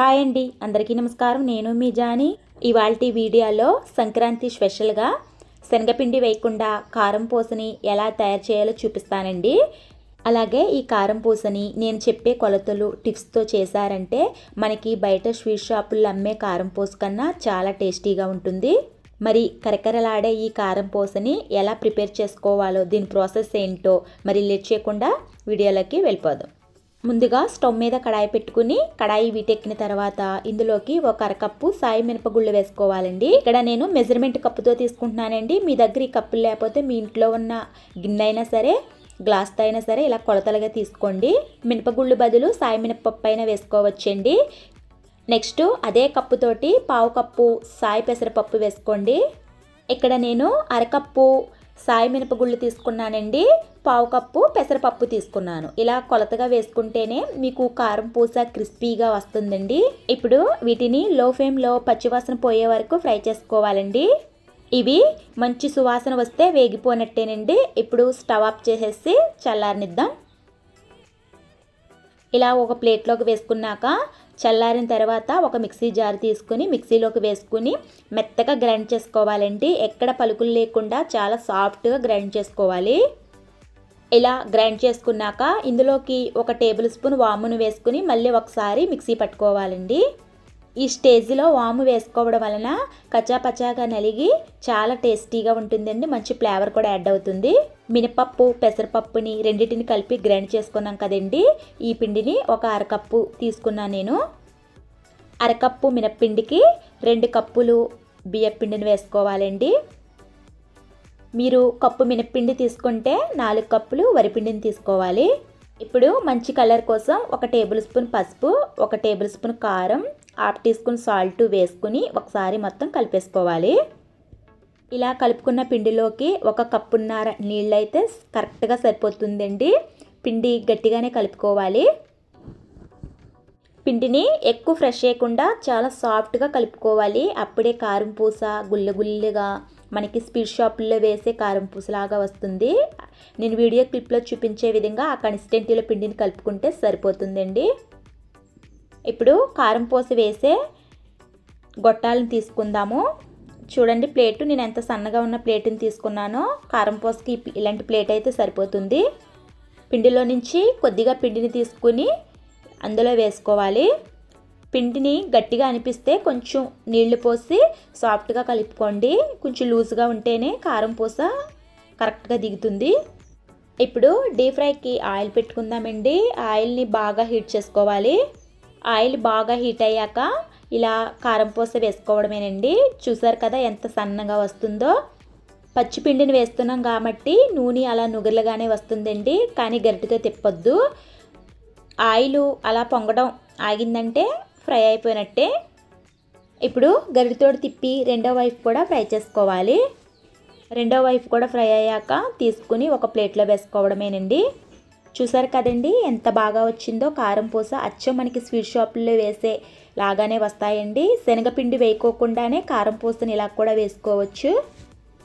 Hi అండి. అందరికీ నమస్కారం. నేను మీ జాని. ఇవాళ వీడియోలో సంక్రాంతి స్పెషల్గా శనగపిండి వేయకుండా కారం పూసని ఎలా తయారు చేయాలో చూపిస్తానండి. అలాగే ఈ కారం పూసని నేను చెప్పే కొలతలు టిప్స్తో చేశారంటే మనకి బయట స్వీట్ షాపుల్లో అమ్మే కారం పూస కన్నా చాలా టేస్టీగా ఉంటుంది. మరి కరకరలాడే ఈ కారం పూసని ఎలా ప్రిపేర్ చేసుకోవాలో దీని ప్రాసెస్ ఏంటో మరి లేట్ చేయకుండా వీడియోలోకి వెళ్ళిపోదాం. ముందుగా స్టవ్ మీద కడాయి పెట్టుకుని కడాయి వీటెక్కిన తర్వాత ఇందులోకి ఒక అరకప్పు సాయి మినపగుళ్ళు వేసుకోవాలండి. ఇక్కడ నేను మెజర్మెంట్ కప్పుతో తీసుకుంటున్నానండి. మీ దగ్గర ఈ కప్పులు లేకపోతే మీ ఇంట్లో ఉన్న గిన్నె అయినా సరే గ్లాస్తో అయినా సరే ఇలా కొలతలుగా తీసుకోండి. మినపగుళ్ళు బదులు సాయి మినపప్పు అయినా వేసుకోవచ్చండి. నెక్స్ట్ అదే కప్పుతోటి పావు కప్పు సాయి పెసరపప్పు వేసుకోండి. ఇక్కడ నేను అరకప్పు సాయి మినపగుళ్ళు తీసుకున్నానండి. పావు కప్పు పెసరపప్పు తీసుకున్నాను. ఇలా కొలతగా వేసుకుంటేనే మీకు కారం పూస క్రిస్పీగా వస్తుందండి. ఇప్పుడు వీటిని లో ఫ్లేమ్లో పచ్చివాసన పోయే వరకు ఫ్రై చేసుకోవాలండి. ఇవి మంచి సువాసన వస్తే వేగిపోయినట్టేనండి ఇప్పుడు స్టవ్ ఆఫ్ చేసేసి చల్లారనిద్దాం. ఇలా ఒక ప్లేట్లోకి వేసుకున్నాక చల్లారిన తర్వాత ఒక మిక్సీ జార్ తీసుకుని మిక్సీలోకి వేసుకుని మెత్తగా గ్రైండ్ చేసుకోవాలండి. ఎక్కడ పలుకులు లేకుండా చాలా సాఫ్ట్గా గ్రైండ్ చేసుకోవాలి. ఇలా గ్రైండ్ చేసుకున్నాక ఇందులోకి ఒక టేబుల్ స్పూన్ వామును వేసుకుని మళ్ళీ ఒకసారి మిక్సీ పట్టుకోవాలండి. ఈ స్టేజ్లో వాము వేసుకోవడం వలన కచాపచాగా నలిగి చాలా టేస్టీగా ఉంటుందండి. మంచి ఫ్లేవర్ కూడా యాడ్ అవుతుంది. మినపప్పు పెసరపప్పుని రెండింటిని కలిపి గ్రైండ్ చేసుకున్నాం కదండి. ఈ పిండిని ఒక అరకప్పు తీసుకున్నాను నేను. అరకప్పు మినప్పిండికి రెండు కప్పులు బియ్యపిండిని వేసుకోవాలండి. మీరు కప్పు మినప్పిండి తీసుకుంటే నాలుగు కప్పులు వరిపిండిని తీసుకోవాలి. ఇప్పుడు మంచి కలర్ కోసం ఒక టేబుల్ స్పూన్ పసుపు ఒక టేబుల్ స్పూన్ కారం హాఫ్ టీ స్పూన్ సాల్ట్ వేసుకుని ఒకసారి మొత్తం కలిపేసుకోవాలి. ఇలా కలుపుకున్న పిండిలోకి ఒక కప్పున్నర నీళ్ళు అయితే కరెక్ట్గా సరిపోతుందండి. పిండి గట్టిగానే కలుపుకోవాలి. పిండిని ఎక్కువ ఫ్రెష్ చేయకుండా చాలా సాఫ్ట్గా కలుపుకోవాలి. అప్పుడే కారం పూస గుల్లగుల్లగా మనకి స్పీడ్ షాపుల్లో వేసే కారం పూసలాగా వస్తుంది. నేను వీడియో క్లిప్లో చూపించే విధంగా ఆ కన్సిస్టెంటీలో పిండిని కలుపుకుంటే సరిపోతుందండి. ఇప్పుడు కారం పోసి వేసే గొట్టాలను తీసుకుందాము. చూడండి ప్లేటు నేను ఎంత సన్నగా ఉన్న ప్లేట్ని తీసుకున్నానో కారం పూసకి ఇలాంటి ప్లేట్ అయితే సరిపోతుంది. పిండిలో నుంచి కొద్దిగా పిండిని తీసుకుని అందులో వేసుకోవాలి. పిండిని గట్టిగా అనిపిస్తే కొంచెం నీళ్ళు పోసి సాఫ్ట్గా కలుపుకోండి. కొంచెం లూజ్గా ఉంటేనే కారం పూస కరెక్ట్గా దిగుతుంది. ఇప్పుడు డీప్ ఫ్రైకి ఆయిల్ పెట్టుకుందామండి. ఆయిల్ని బాగా హీట్ చేసుకోవాలి. ఆయిల్ బాగా హీట్ అయ్యాక ఇలా కారం పూస వేసుకోవడమేనండి. చూసారు కదా ఎంత సన్నగా వస్తుందో. పచ్చిపిండిని వేస్తున్నాం కాబట్టి నూనె అలా నుగర్లుగానే వస్తుందండి. కానీ గరిటితో తిప్పొద్దు. ఆయిల్ అలా పొంగడం ఆగిందంటే ఫ్రై అయిపోయినట్టే. ఇప్పుడు గరిటతోటి తిప్పి రెండో వైపు కూడా ఫ్రై చేసుకోవాలి. రెండో వైపు కూడా ఫ్రై అయ్యాక తీసుకుని ఒక ప్లేట్లో వేసుకోవడమేనండి. చూసారు కదండి? ఎంత బాగా వచ్చిందో? కారం పూస అచ్చం మనకి స్వీట్ షాపుల్లో వేసే లాగానే వస్తాయండి. శనగపిండి వేయకోకుండానే కారం పూసని ఇలా కూడా వేసుకోవచ్చు.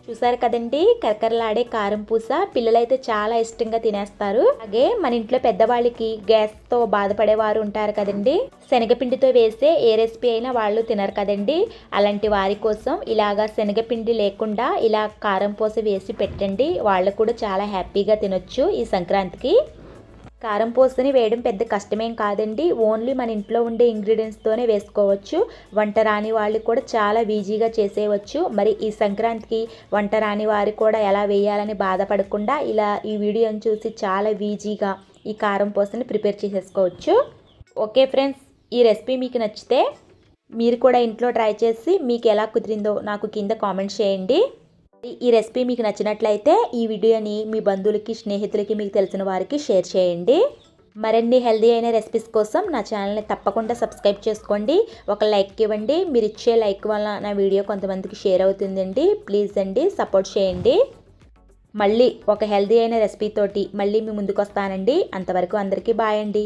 చూసారు కదండి? కరకరలాడే కారం పూస పిల్లలైతే చాలా ఇష్టంగా తినేస్తారు. అలాగే మన ఇంట్లో పెద్దవాళ్ళకి గ్యాస్తో బాధపడేవారు ఉంటారు కదండి? శనగపిండితో వేసే ఏ రెసిపీ అయినా వాళ్ళు తినరు కదండి? అలాంటి వారి కోసం ఇలాగా శనగపిండి లేకుండా ఇలా కారం పూస వేసి పెట్టండి. వాళ్ళు కూడా చాలా హ్యాపీగా తినొచ్చు ఈ సంక్రాంతికి. కారం పోస్తని వేయడం పెద్ద కష్టమేం కాదండి. ఓన్లీ మన ఇంట్లో ఉండే ఇంగ్రీడియంట్స్తోనే వేసుకోవచ్చు. వంట రాని వాళ్ళు కూడా చాలా ఈజీగా చేసేయవచ్చు. మరి ఈ సంక్రాంతికి వంట రాని వారు కూడా ఎలా వేయాలని బాధపడకుండా ఇలా ఈ వీడియోని చూసి చాలా ఈజీగా ఈ కారం పోసని ప్రిపేర్ చేసేసుకోవచ్చు. ఓకే ఫ్రెండ్స్ ఈ రెసిపీ మీకు నచ్చితే మీరు కూడా ఇంట్లో ట్రై చేసి మీకు ఎలా కుదిరిందో నాకు కింద కామెంట్ చేయండి. ఈ రెసిపీ మీకు నచ్చినట్లయితే ఈ వీడియోని మీ బంధువులకి స్నేహితులకి మీకు తెలిసిన వారికి షేర్ చేయండి. మరిన్ని హెల్దీ అయిన రెసిపీస్ కోసం నా ఛానల్ని తప్పకుండా సబ్స్క్రైబ్ చేసుకోండి. ఒక లైక్ ఇవ్వండి. మీరు ఇచ్చే లైక్ వల్ల నా వీడియో కొంతమందికి షేర్ అవుతుందండి. ప్లీజ్ అండి సపోర్ట్ చేయండి. మళ్ళీ ఒక హెల్దీ అయిన రెసిపీ తోటి మళ్ళీ మీ ముందుకు వస్తానండి అంతవరకు అందరికీ బాయ్ అండి.